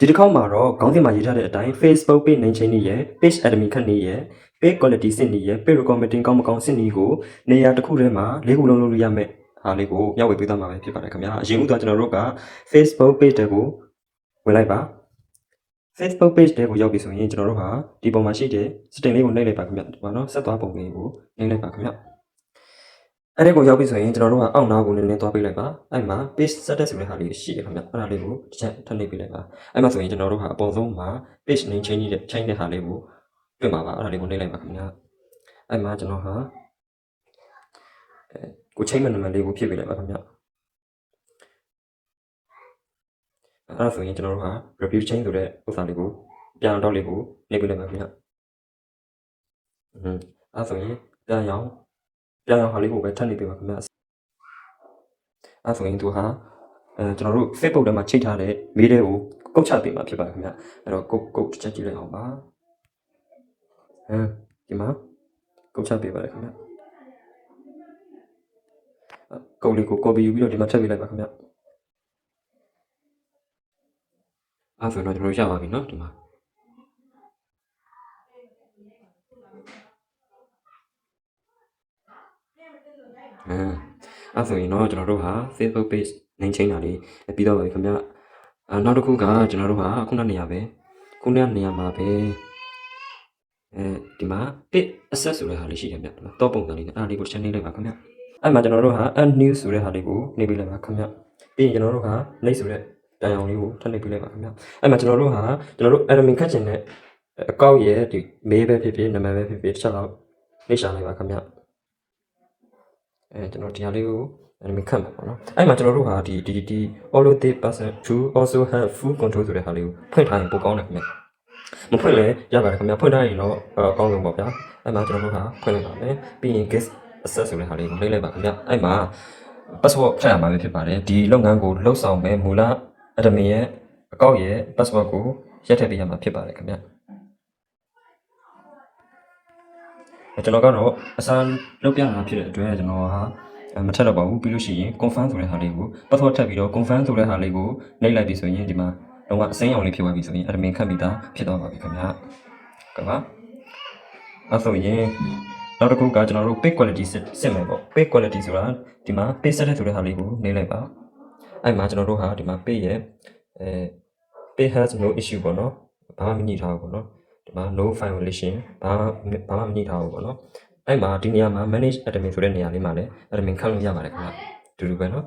ဒီတစ်ခေါက်မှာတော့ခေါင်းစဉ်မှာရေးထားတဲ့အတိုင်း Facebook page name change ရဲ့ page admin ခန့်နေရဲ့ page quality စစ်နေရဲ့ page recommendating ကောင်းမကောင်းစစ်နေကိုနေရာတစ်ခုထဲမှာလေးခုလုံးလုပ်လို့ရမယ်ဟာလေးကိုမျှဝေပေးသွားမှာပဲဖြစ်ပါတယ်ခင်ဗျာအရင်ဦးတော့ကျွန်တော်တို့က Facebook page တွေကိုဝင်လိုက်ပါ Facebook page တွေကိုရောက်ပြီဆိုရင်ကျွန်တော်တို့ဟာဒီပုံမှာရှိတဲ့ setting လေးကိုနှိပ်လိုက်ပါခင်ဗျာဒီမှာနော်ဆက်သွားပုံလေးကိုနှိပ်လိုက်ပါခင်ဗျာ အဲ့ဒီကိုရောက်ပြီဆိုရင်ကျွန်တော်တို့ကအောက်နားကိုနည်းနည်းသွားပေးလိုက်ပါအဲ့မှာ page settings ဆိုတဲ့ဟာလေးရှိတယ်ခင်ဗျာအဲ့ဒါလေးကိုတစ်ချက်ထပ်နှိပ်ပေးလိုက်ပါအဲ့မှာဆိုရင်ကျွန်တော်တို့ဟာအပေါ်ဆုံးမှာ page name change တဲ့ change တဲ့ဟာလေးကိုတွေ့မှာပါအဲ့ဒါလေးကိုနှိပ်လိုက်ပါခင်ဗျာအဲ့မှာကျွန်တော်ဟာအဲကို change နံပါတ်လေးကိုဖြည့်ပေးလိုက်ပါခင်ဗျာအဲ့ဒါဆိုရင်ကျွန်တော်တို့ဟာ review change ဆိုတဲ့ဥစ္စာလေးကိုပြန်တော့လေးကိုနှိပ်ပေးလိုက်ပါခင်ဗျာอืมအဲ့ဒါဆိုရင်ပြန်ရောင်း ပြန်ရောင်းဟာလေးကိုပဲထပ်နှိပ်ပေးပါခင်ဗျာအဲ့ဒါဆိုရင်သူဟာအဲကျွန်တော်တို့ Facebook ထဲမှာချိန်ထားတဲ့မေးတဲ့ကိုကုတ်ချပေးမှာဖြစ်ပါတယ်ခင်ဗျာအဲ့တော့ကုတ်ကုတ်တစ်ချက်ကြည့်လိုက်အောင်ပါအဲဒီမှာကုတ်ချပေးပါတယ်ခင်ဗျာအဲ့ကုတ်လေးကို copy ယူပြီးတော့ဒီမှာထည့်ပေးလိုက်ပါခင်ဗျာအဲ့ဆိုတော့ကျွန်တော်တို့ရပါပြီเนาะဒီမှာ အဲအဲ့ဆိုရင်တော့ကျွန်တော်တို့ဟာ Facebook page နိုင်ချင်းတာလေးပြီးတော့ပါပြီခင်ဗျာအဲနောက်တစ်ခုကကျွန်တော်တို့ဟာခုနနေရာပဲခုနနေရာမှာပဲအဲဒီမှာ page access ဆိုတဲ့ဟာလေးရှိတယ်ဗျဒီမှာတော့ပုံစံလေးနဲ့အဲ့ဒါလေးကိုချက်နေလိုက်ပါခင်ဗျအဲ့မှာကျွန်တော်တို့ဟာ add new ဆိုတဲ့ဟာလေးကိုနေပေးလိုက်ပါခင်ဗျပြီးရင်ကျွန်တော်တို့ဟာ next ဆိုတဲ့တန်အောင်လေးကိုထပ်နေပေးလိုက်ပါခင်ဗျအဲ့မှာကျွန်တော်တို့ဟာကျွန်တော်တို့ admin ခတ်ချင်တဲ့အကောင့်ရဲ့ဒီ mail ပဲဖြစ်ဖြစ်နာမည်ပဲဖြစ်ဖြစ်တစ်ချက်တော့နှိပ်ရှာလိုက်ပါခင်ဗျ အဲကျွန်တော်ဒီဟာလေးကို enemy ခတ်မှာပေါ့နော်အဲ့မှာကျွန်တော်တို့ဟာဒီဒီဒီ all the person to also have full control ဆိုတဲ့ဟာလေးကိုဖွင့်ထားရင်ပိုကောင်းတယ်ခင်ဗျမဖွင့်လဲရပါတယ်ခင်ဗျဖွင့်ထားရင်တော့အကောင်းဆုံးပေါ့ဗျာအဲ့မှာကျွန်တော်တို့ဟာဖွင့်လိုက်ပါမယ်ပြီးရင် guest access ဆိုတဲ့ဟာလေးကိုနှိပ်လိုက်ပါခင်ဗျအဲ့မှာ password ထည့်ရမှာပဲဖြစ်ပါတယ်ဒီလုပ်ငန်းကိုလှုပ်ဆောင်မဲ့မူလ admin ရဲ့အကောင့်ရဲ့ password ကိုရက်ထည့်ပေးရမှာဖြစ်ပါတယ်ခင်ဗျ ကျွန်တော်ကတော့အစမ်းလုပ်ပြတာဖြစ်တဲ့အတွက်ကျွန်တော်ဟာအဲမထက်တော့ပါဘူးပြီးလို့ရှိရင် confirm ဆိုတဲ့ဟာလေးကို password ထပ်ပြီးတော့ confirm ဆိုတဲ့ဟာလေးကိုနှိပ်လိုက်ပြီဆိုရင်ဒီမှာတော့အစိမ်းအောင်လေးဖြစ်သွားပြီဆိုရင် admin ခန့်ပြီးသားဖြစ်သွားပါပြီခင်ဗျာကပါအဲ့ဆိုရင်နောက်တစ်ခုကကျွန်တော်တို့ page quality စစ်စစ်မယ်ပေါ့ page quality ဆိုတာဒီမှာ page set ဆိုတဲ့ဟာလေးကိုနှိပ်လိုက်ပါအဲ့မှာကျွန်တော်တို့ဟာဒီမှာ page ရဲ့အဲ page has no issue ပေါ့နော်ဘာမှမညှိထားဘူးပေါ့နော် ဒီမှာ no violation ဘာမှဘာမှမညှိထားဘူးပေါ့နော်အဲ့မှာဒီနေရာမှာ manage admin ဆိုတဲ့နေရာလေးမှာလည်း admin ခန့်လို့ရပါတယ်ခင်ဗျာတူတူပဲနော်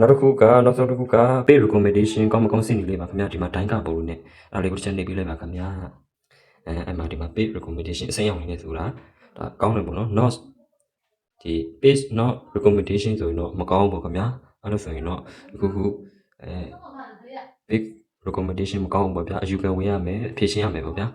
နောက်တစ်ခုကနောက်ဆုံးတစ်ခုက page recommendation ကောင်းမကောင်းစစ်နေလေးပါခင်ဗျာဒီမှာတိုင်းကပုံနဲ့အဲ့ဒါလေးကိုတစ်ချက်နှိပ်ပေးလိုက်ပါခင်ဗျာအဲအဲ့မှာဒီမှာ page recommendation အစိမ်းရောင်လေးနဲ့ဆိုတာဒါကောင်းတယ်ပေါ့နော် not ဒီ page not recommendation ဆိုရင်တော့မကောင်းဘူးခင်ဗျာအဲ့လိုဆိုရင်တော့ဒီခုခုအဲ big recommendation မကောင်းဘူးပေါ့ဗျာအယူခံဝင်ရမယ်ဖြည့်ရှင်းရမယ်ပေါ့ဗျာ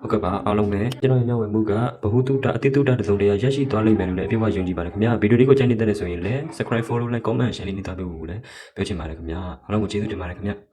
ဟုတ်ကဲ့ပါအားလုံးပဲကျွန်တော်ရဲ့မျှဝေမှုကဘ ഹു တုတအတိတုတတစုံတရာရရှိသွားလိမ့်မယ်လို့လည်းအပြည့်အဝယုံကြည်ပါတယ်ခင်ဗျာဗီဒီယိုလေးကိုကြိုက်နေတဲ့ဆိုရင်လည်း subscribe follow like comment share လေးနေသားပေးဖို့လည်းပြောချင်ပါတယ်ခင်ဗျာအားလုံးကိုကျေးဇူးတင်ပါတယ်ခင်ဗျာ